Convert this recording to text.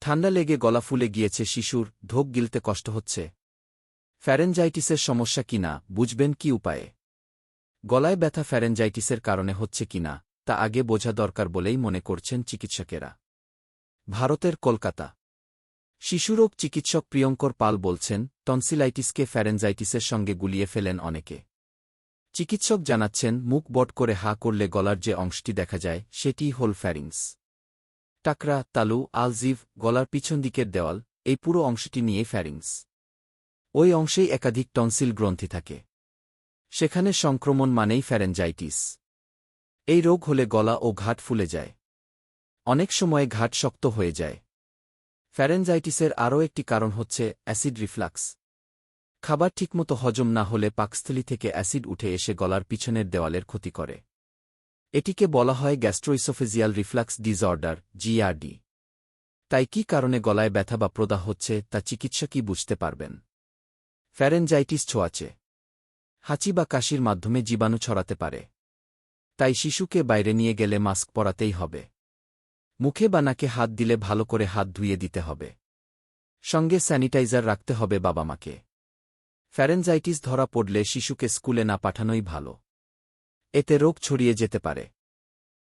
ঠান্ডা লেগে গলা ফুলে গিয়েছে শিশুর, ঢোক গিলতে কষ্ট হচ্ছে। ফ্যারেনজাইটিসের সমস্যা কিনা বুঝবেন কি উপায়ে? গলায় ব্যথা ফ্যারেনজাইটিসের কারণে হচ্ছে কিনা তা আগে বোঝা দরকার বলেই মনে করছেন চিকিৎসকেরা। ভারতের কলকাতা। শিশুরোগ চিকিৎসক প্রিয়ঙ্কর পাল বলছেন টনসিলাইটিসকে ফ্যারেনজাইটিসের সঙ্গে গুলিয়ে ফেলেন অনেকে। চিকিৎসক জানাচ্ছেন, মুখ বট করে হা করলে গলার যে অংশটি দেখা যায়, সেটিই হল ফ্যারিংস। টাকরা, তালু, আলজিভ, গলার পিছন দিকের দেওয়াল, এই পুরো অংশটি নিয়ে ফ্যারিংস। ওই অংশেই একাধিক টনসিল গ্রন্থি থাকে। সেখানে সংক্রমণ মানেই ফ্যারেঞ্জাইটিস। এই রোগ হলে গলা ও ঘাট ফুলে যায়। অনেক সময় ঘাট শক্ত হয়ে যায়। ফ্যারেঞ্জাইটিসের আরও একটি কারণ হচ্ছে অ্যাসিড রিফ্লাক্স। খাবার ঠিকমতো হজম না হলে পাকস্থলী থেকে অ্যাসিড উঠে এসে গলার পিছনের দেওয়ালের ক্ষতি করে। এটিকে বলা হয় গ্যাস্ট্রোইসোফেজিয়াল রিফ্লাক্স ডিসঅর্ডার, জিআরডি। তাই কি কারণে গলায় ব্যথা বা প্রদাহ হচ্ছে, তা চিকিৎসকই বুঝতে পারবেন। ফ্যারেনজাইটিস ছোঁয়াচে। হাঁচি বা কাশির মাধ্যমে জীবাণু ছড়াতে পারে। তাই শিশুকে বাইরে নিয়ে গেলে মাস্ক পরাতেই হবে। মুখে বা নাকে হাত দিলে ভালো করে হাত ধুয়ে দিতে হবে। সঙ্গে স্যানিটাইজার রাখতে হবে বাবা মাকে। ফ্যারেনজাইটিস ধরা পড়লে শিশুকে স্কুলে না পাঠানোই ভালো। এতে রোগ ছড়িয়ে যেতে পারে।